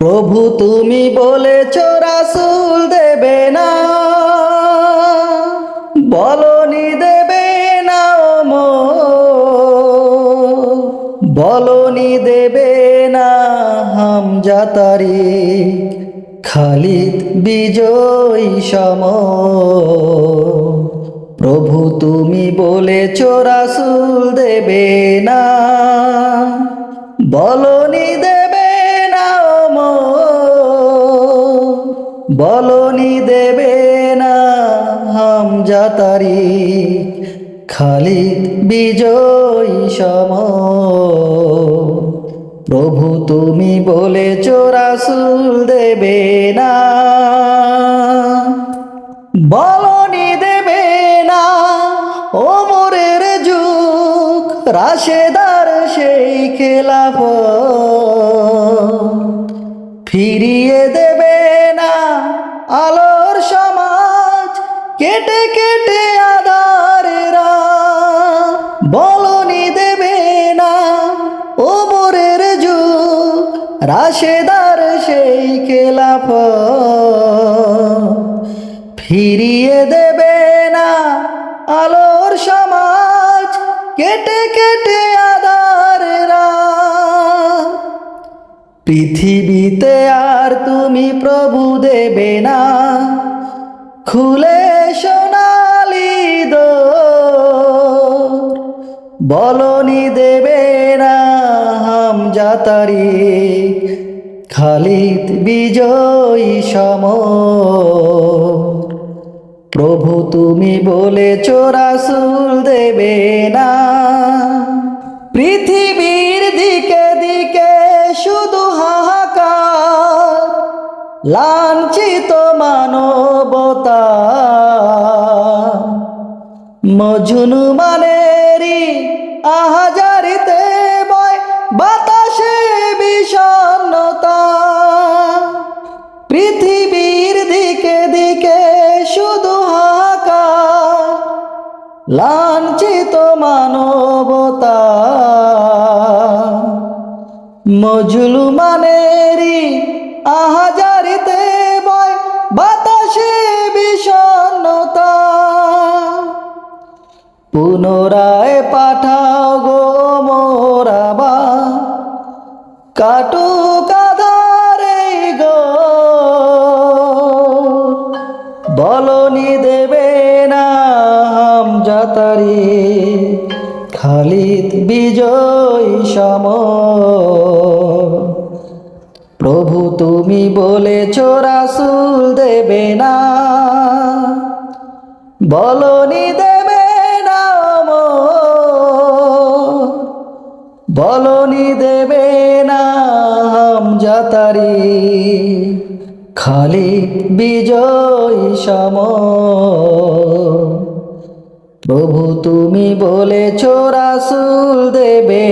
প্রভু তুমি বলেছ, রাসুল দেবে না। বলনি দেবে না মো বলনি দেবে না হাম যাতারি খালিদ বিজয়ী সম প্রভু তুমি বলেছ, রাসুল দেবে না। বলনি বলনি দেবে না হাম যাতারি খালিদ বিজয়ী সম। প্রভু তুমি বলেছ, রাসুল দেবে না। বলনি দেবে না ওমরের যুগ, রাশেদার সেই খেলাফ ফিরিয়ে দেবে আলোর সমাজ, কেটে কেটে আধারেরা বলনি দেবে না ওমরের যুগ, রাশেদার সেই খেলাফ। ফিরিয়ে দেবে না আলোর সমাজ, কেটে কেটে আধারেরা পৃথিবীতে আর তুমি প্রভু দেবে না। খুলে সোনালি দো বলনি দেবে না হাম যাতারি। খালিদ বিজয়ী সম প্রভু তুমি বলেছ রাসুল দেবে না। পৃথিবীর লাঞ্ছিত মানবতা। মজুনু মানেরি আহাজারিতে বয় বাতাসে বিষণ্ণতা। পৃথিবীর দিকে দিকে শুধু হাকা লাঞ্ছিত মানবতা। মজলুমানেরি আহাজারিতে বয়, বাতাসে বিষণ্ণতা। পুনরায় পাঠাও গো মোরাবা কাটু কাধারে গো। বলনি দেবে না যাতারি, খালিদ বিজয় সম প্রভু তুমি বলেছ, রাসুল দেবে না। বলনি দেবে না বলনি দেবে না হাম যাতারি। খালিদ বিজয় সম। প্রভু তুমি বলেছ, রাসুল দেবে